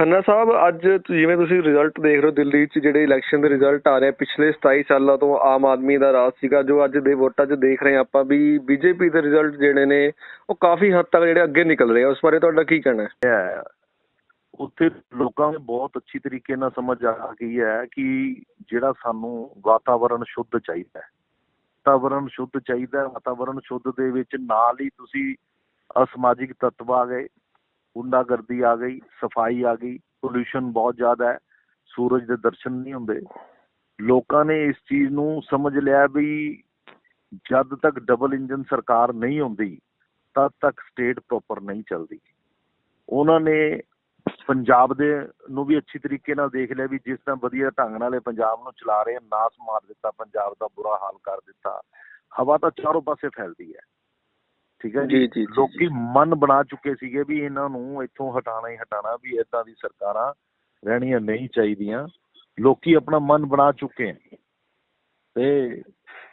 ਖੰਨਾ ਸਾਹਿਬ, ਅੱਜ ਜਿਵੇਂ ਤੁਸੀਂ ਰਿਜ਼ਲਟ ਦੇਖ ਰਹੇ ਹੋ ਦਿੱਲੀ 'ਚ, ਜਿਹੜੇ ਇਲੈਕਸ਼ਨ ਦੇ ਰਿਜ਼ਲਟ ਆ ਰਹੇ ਪਿਛਲੇ 27 ਸਾਲਾਂ ਤੋਂ ਆਮ ਆਦਮੀ ਦਾ ਰਾਜ ਸੀਗਾ, ਜੋ ਅੱਜ ਦੇ ਵੋਟਾਂ 'ਚ ਦੇਖ ਰਹੇ ਆਪਾਂ ਵੀ ਬੀਜੇਪੀ ਦੇ ਰਿਜ਼ਲਟ ਜਿਹੜੇ ਨੇ, ਉਹ ਕਾਫੀ ਹੱਦ ਤੱਕ ਜਿਹੜੇ ਅੱਗੇ ਨਿਕਲ ਰਹੇ ਆ। ਉਸ ਬਾਰੇ ਤੁਹਾਡਾ ਕੀ ਕਹਿਣਾ ਹੈ? ਉੱਥੇ ਲੋਕਾਂ ਨੂੰ ਬਹੁਤ ਅੱਛੀ ਤਰੀਕੇ ਨਾਲ ਸਮਝ ਆ ਗਈ ਹੈ ਕਿ ਜਿਹੜਾ ਸਾਨੂੰ ਵਾਤਾਵਰਣ ਸ਼ੁੱਧ ਚਾਹੀਦਾ ਹੈ। ਵਾਤਾਵਰਣ ਸ਼ੁੱਧ ਚਾਹੀਦਾ ਹੈ ਵਾਤਾਵਰਣ ਸ਼ੁੱਧ ਦੇ ਵਿੱਚ ਨਾਲ ਹੀ ਤੁਸੀਂ ਅਸਮਾਜਿਕ ਤੱਤਵ ਆ ਗਏ ਗੁੰਡਾਗਰਦੀ ਆ ਗਈ, ਸਫ਼ਾਈ ਆ ਗਈ ਪੋਲੂਸ਼ਨ ਬਹੁਤ ਜ਼ਿਆਦਾ ਹੈ, ਸੂਰਜ ਦੇ ਦਰਸ਼ਨ ਨਹੀਂ ਹੁੰਦੇ। ਲੋਕਾਂ ਨੇ ਇਸ ਚੀਜ਼ ਨੂੰ ਸਮਝ ਲਿਆ ਵੀ ਜਦ ਤੱਕ ਡਬਲ ਇੰਜਨ ਸਰਕਾਰ ਨਹੀਂ ਹੁੰਦੀ ਤਦ ਤੱਕ ਸਟੇਟ ਪ੍ਰੋਪਰ ਨਹੀਂ ਚੱਲਦੀ। ਉਹਨਾਂ ਨੇ ਪੰਜਾਬ ਦੇ ਨੂੰ ਵੀ ਅੱਛੀ ਤਰੀਕੇ ਨਾਲ ਦੇਖ ਲਿਆ ਵੀ ਜਿਸ ਤਰ੍ਹਾਂ ਵਧੀਆ ਢੰਗ ਨਾਲ ਇਹ ਪੰਜਾਬ ਨੂੰ ਚਲਾ ਰਹੇ ਨਾਸ ਮਾਰ ਦਿੱਤਾ, ਪੰਜਾਬ ਦਾ ਬੁਰਾ ਹਾਲ ਕਰ ਦਿੱਤਾ। ਹਵਾ ਤਾਂ ਚਾਰੋਂ ਪਾਸੇ ਫੈਲਦੀ ਹੈ। ਠੀਕ ਹੈ ਜੀ, ਜੀ, ਜੀ, ਲੋਕੀ ਮਨ ਬਣਾ ਚੁੱਕੇ ਸੀਗੇ ਵੀ ਇਹਨਾਂ ਨੂੰ ਇੱਥੋਂ ਹਟਾਣਾ ਹੀ ਹਟਾਣਾ ਵੀ ਇਦਾਂ ਦੀ ਸਰਕਾਰਾਂ ਰਹਿਣੀਆਂ ਨਹੀਂ ਚਾਹੀਦੀਆਂ। ਲੋਕੀ ਆਪਣਾ ਮਨ ਬਣਾ ਚੁੱਕੇ ਤੇ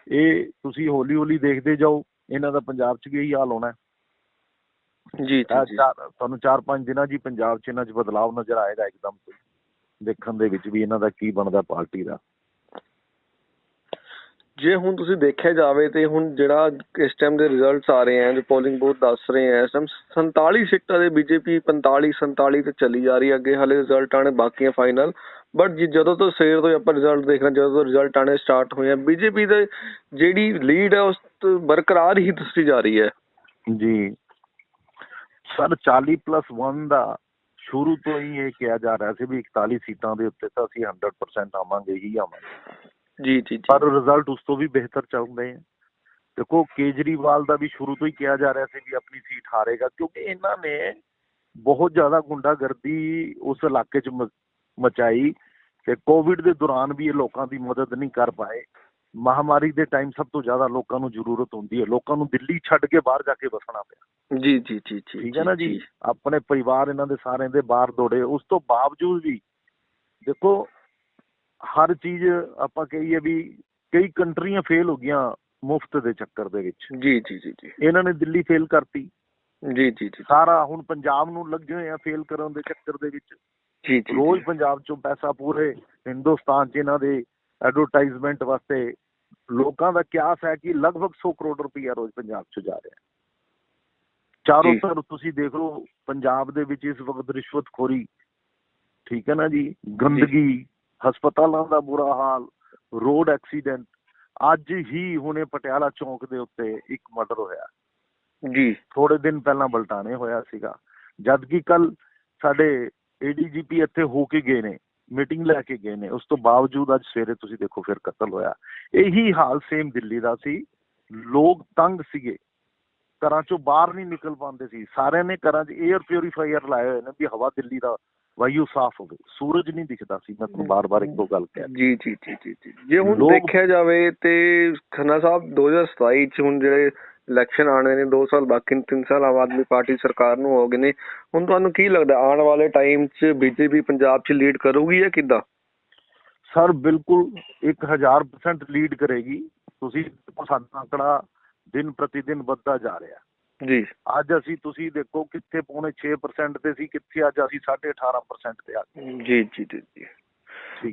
ਇਹ ਤੁਸੀਂ ਹੌਲੀ ਹੌਲੀ ਦੇਖਦੇ ਜਾਓ ਇਹਨਾਂ ਦਾ ਪੰਜਾਬ 'ਚ ਵੀ ਇਹੀ ਹਾਲ ਹੋਣਾ ਜੀ ਜੀ ਜੀ। ਤੁਹਾਨੂੰ 4-5 ਦਿਨਾਂ ਹੀ ਪੰਜਾਬ 'ਚ ਇਹਨਾਂ 'ਚ ਬਦਲਾਅ ਨਜ਼ਰ ਆਏਗਾ ਇੱਕਦਮ। ਦੇਖਣ ਦੇ ਵਿੱਚ ਵੀ ਇਹਨਾਂ ਦਾ ਕੀ ਬਣਦਾ ਪਾਰਟੀ ਦਾ। ਜੇ ਹੁਣ ਤੁਸੀਂ ਦੇਖਿਆ ਜਾਵੇ ਤੇ ਹੁਣ ਜਿਹੜਾ ਇਸ ਟਾਈਮ ਦੇ ਰਿਜ਼ਲਟਸ ਆ ਰਹੇ ਆ, ਜੋ ਪੋਲਿੰਗ ਬੂਥ ਦੱਸ ਰਹੇ ਆ, ਇਸ ਟਾਈਮ 47 ਸੀਟਾਂ ਦੇ ਬੀਜੇਪੀ 45 47 ਤੇ ਚਲੀ ਜਾ ਰਹੀ ਹੈ ਅੱਗੇ ਹਾਲੇ ਰਿਜ਼ਲਟ ਆਣੇ ਬਾਕੀ ਆ ਫਾਈਨਲ ਬਟ ਜਦੋਂ ਤੋਂ ਸਵੇਰ ਤੋਂ ਆਪਾਂ ਰਿਜ਼ਲਟ ਦੇਖਣਾ ਜਦੋਂ ਤੋਂ ਰਿਜ਼ਲਟ ਆਣੇ ਸਟਾਰਟ ਹੋਏ ਆ ਬੀਜੇਪੀ ਦੇ ਜਿਹੜੀ ਲੀਡ ਹੈ ਉਸ ਬਰਕਰਾਰ ਹੀ ਦੱਸੀ ਜਾ ਰਹੀ ਹੈ। ਜੀ। ਸਰ 40 ਪਲੱਸ 1 ਦਾ ਸ਼ੁਰੂ ਤੋਂ ਹੀ ਇਹ ਕਿਹਾ ਜਾ ਰਿਹਾ ਸੀ ਵੀ 41 ਸੀਟਾਂ ਦੇ ਉੱਤੇ ਤਾਂ ਅਸੀਂ 100% ਆਵਾਂਗੇ ਹੀ ਆਵਾਂਗੇ। ਜੀ ਜੀ ਪਰ ਰਿਜ਼ਲਟ ਉਸ ਤੋਂ ਵੀ ਬਿਹਤਰ ਚੱਲਦੇ ਆ। ਦੇਖੋ ਕੇਜਰੀਵਾਲ ਦਾ ਵੀ ਸ਼ੁਰੂ ਤੋਂ ਹੀ ਕਿਹਾ ਜਾ ਰਿਹਾ ਸੀ ਵੀ ਆਪਣੀ ਸੀਟ ਹਾਰੇਗਾ ਕਿਉਂਕਿ ਇਹਨਾਂ ਨੇ ਬਹੁਤ ਜ਼ਿਆਦਾ ਗੁੰਡਾਗਰਦੀ ਉਸ ਇਲਾਕੇ 'ਚ ਮਚਾਈ ਤੇ ਕੋਵਿਡ ਦੇ ਦੌਰਾਨ ਵੀ ਇਹ ਲੋਕਾਂ ਦੀ ਮਦਦ ਨਹੀਂ ਕਰ ਪਾਏ। ਮਹਾਮਾਰੀ ਦੇ ਟਾਈਮ ਸਭ ਤੋਂ ਜ਼ਿਆਦਾ ਲੋਕਾਂ ਨੂੰ ਜ਼ਰੂਰਤ ਹੁੰਦੀ ਹੈ। ਲੋਕਾਂ ਨੂੰ ਦਿੱਲੀ ਛੱਡ ਕੇ ਬਾਹਰ ਜਾ ਕੇ ਵਸਣਾ ਪਿਆ। ਜੀ ਜੀ ਜੀ ਜੀ ਠੀਕ ਹੈ ਨਾ ਜੀ। ਆਪਣੇ ਪਰਿਵਾਰ ਇਹਨਾਂ ਦੇ ਸਾਰਿਆਂ ਦੇ ਬਾਹਰ ਦੌੜੇ। ਉਸ ਤੋਂ ਬਾਵਜੂਦ ਵੀ ਦੇਖੋ ਹਰ ਚੀਜ਼ ਆਪਾਂ ਕਹੀਏ ਵੀ ਕਈ ਕੰਟਰੀਆਂ ਫੇਲ ਹੋ ਗਈਆਂ ਮੁਫਤ ਦੇ ਚੱਕਰ ਦੇ ਵਿੱਚ। ਜੀ ਜੀ ਜੀ ਜੀ। ਇਹਨਾਂ ਨੇ ਦਿੱਲੀ ਫੇਲ ਕਰਤੀ। ਜੀ ਜੀ ਜੀ। ਸਾਰਾ ਹੁਣ ਪੰਜਾਬ ਨੂੰ ਲੱਗੇ ਹੋਏ ਆ ਫੇਲ ਕਰਨ ਦੇ ਚੱਕਰ ਦੇ ਵਿੱਚ। ਜੀ ਜੀ ਰੋਜ਼ ਪੰਜਾਬ ਚੋਂ ਪੈਸਾ ਪੂਰੇ ਹਿੰਦੁਸਤਾਨ 'ਚ ਇਹਨਾਂ ਦੇ ਐਡਵਰਟਾਈਜ਼ਮੈਂਟ ਵਾਸਤੇ ਲੋਕਾਂ ਦਾ ਕਿਆਸ ਹੈ ਕਿ ਲਗਭਗ 100 ਕਰੋੜ ਰੁਪਈਆ ਰੋਜ਼ ਪੰਜਾਬ 'ਚ ਜਾ ਰਿਹਾ। ਹੈ ਚਾਰੋਂ। ਤਰਫ ਤੁਸੀਂ ਦੇਖ ਲਓ ਪੰਜਾਬ ਦੇ ਵਿੱਚ ਇਸ ਵਕਤ ਰਿਸ਼ਵਤਖੋਰੀ ਠੀਕ ਹੈ ਨਾ ਜੀ ਗੰਦਗੀ ਹਸਪਤਾਲਾਂ ਦਾ ਬੁਰਾ ਹਾਲ ਰੋਡ ਐਕਸੀਡੈਂਟ ਅੱਜ ਹੀ ਹੁਣੇ ਪਟਿਆਲਾ ਚੌਂਕ ਦੇ ਉੱਤੇ ਇੱਕ ਮਰਡਰ ਹੋਇਆ। ਜੀ। ਥੋੜੇ ਦਿਨ ਪਹਿਲਾਂ ਬਲਟਾਣੇ ਹੋਇਆ ਸੀਗਾ। ਜਦ ਕਿ ਕੱਲ ਸਾਡੇ ਏਡੀਜੀਪੀ ਇੱਥੇ ਹੋ ਕੇ ਗਏ ਨੇ ਮੀਟਿੰਗ ਲੈ ਕੇ ਗਏ ਨੇ। ਉਸ ਤੋਂ ਬਾਵਜੂਦ ਅੱਜ ਸਵੇਰੇ ਤੁਸੀਂ ਦੇਖੋ ਫਿਰ ਕਤਲ ਹੋਇਆ। ਇਹੀ ਹਾਲ ਸੇਮ ਦਿੱਲੀ ਦਾ ਸੀ। ਲੋਕ ਤੰਗ ਸੀਗੇ। ਘਰਾਂ ਚੋਂ ਬਾਹਰ ਨਹੀਂ ਨਿਕਲ ਪਾਉਂਦੇ ਸੀ। ਸਾਰਿਆਂ ਨੇ ਘਰਾਂ 'ਚ 에ਅਰ ਪਿਉਰੀਫਾਇਰ ਲਾਏ ਹੋਏ ਨੇ ਵੀ ਹਵਾ ਦਿੱਲੀ ਦਾ ਵਾਯੂ ਸਾਫ਼ ਹੋਵੇ। ਸੂਰਜ ਨਹੀਂ ਦਿਖਦਾ ਸੀ ਮੈਂ ਤੁਹਾਨੂੰ ਬਾਰ-ਬਾਰ ਇੱਕੋ ਗੱਲ ਕਹਿ। ਜੀ ਜੀ ਜੀ ਜੀ ਜੀ। ਹੁਣ ਦੇਖਿਆ ਜਾਵੇ ਤੇ ਖੰਨਾ ਸਾਹਿਬ 2027 ਚ ਹੁਣ ਜਿਹੜੇ ਇਲੈਕਸ਼ਨ ਆਣੇ ਨੇ 2 ਸਾਲ ਬਾਕੀ ਨੇ 3 ਸਾਲ ਆਮ ਆਦਮੀ ਪਾਰਟੀ ਸਰਕਾਰ ਨੂੰ ਹੋ ਗਏ ਨੇ ਹੁਣ ਤੁਹਾਨੂੰ ਕੀ ਲੱਗਦਾ ਆਉਣ ਵਾਲੇ ਟਾਈਮ 'ਚ ਬੀਜੇਪੀ ਪੰਜਾਬ 'ਚ ਲੀਡ ਕਰੂਗੀ ਜਾਂ ਕਿੱਦਾਂ? ਸਰ ਬਿਲਕੁਲ 1000% ਲੀਡ ਕਰੇਗੀ। ਤੁਸੀਂ ਸਾਡਾ ਅੰਕੜਾ ਦਿਨ ਪ੍ਰਤੀ ਦਿਨ ਵੱਧਦਾ ਜਾ ਰਿਹਾ। ਜੀ। ਅੱਜ ਅਸੀਂ ਤੁਸੀਂ ਦੇਖੋ ਕਿੱਥੇ ਪੌਣੇ 6% ਤੇ ਸੀ ਕਿੱਥੇ ਅੱਜ ਅਸੀਂ 18.5% ਤੇ ਆ ਗਏ। ਜੀ ਜੀ ਜੀ ਜੀ।